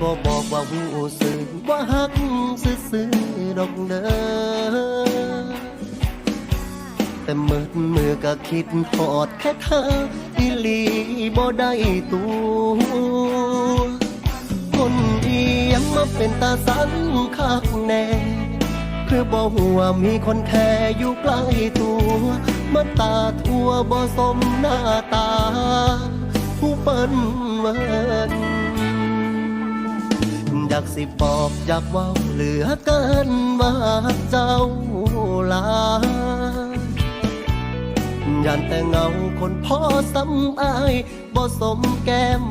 บ่บอกว่าหูสึกว่าฮักซื่อๆดอกเด้อแต่เมื่อมือก็คิดทอดแค่เธออีหลีบ่ได้ตัวคนอียังมาเป็นตาสันคักแน่เพื่อบ่หัวามีคนแค่อยู่ใกล้ตัวมาตาทั่วบ่สมหน้าตา ผู้เปิ้นเมือน อยากสิบอกอยากว้าเหลือเกินว่าเจ้าลายยันแต่เงาคนพ่อซ้ำอายบ่สมแก้ม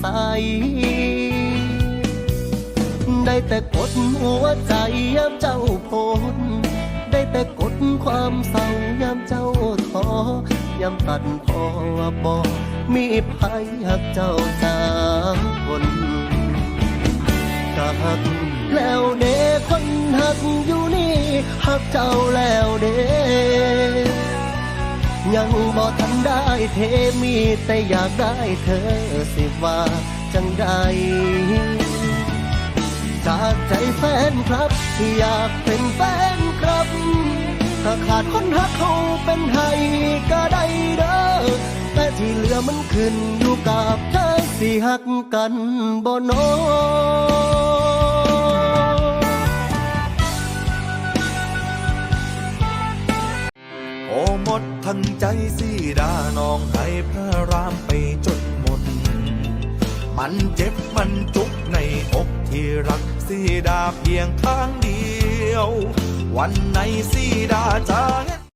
ใส ได้แต่กดหัวใจยามเจ้าพนได้แต่กดความเศร้ายามเจ้าท้อยามตัดพอบอกมีภัยหักเจ้าจากคน หัก แล้วเด้คนหักอยู่นี่หักเจ้าแล้วเด้ยังบ่ทันได้เทมีแต่อยากได้เธอสิว่าจังใดจากใจแฟนครับที่อยากเป็นแฟนครับถ้าขาดคนหักเขาเป็นไห้ก็ได้เด้อแต่ที่เหลือมันขึ้นอยู่กับเธอสิหักกันบ่นอ ดทั้งใจสีดาน้องให้พระรามไปจดหมด มันเจ็บมันจุกในอกที่รักสีดาเพียงข้างเดียว วันไหนสีดาจะเห็น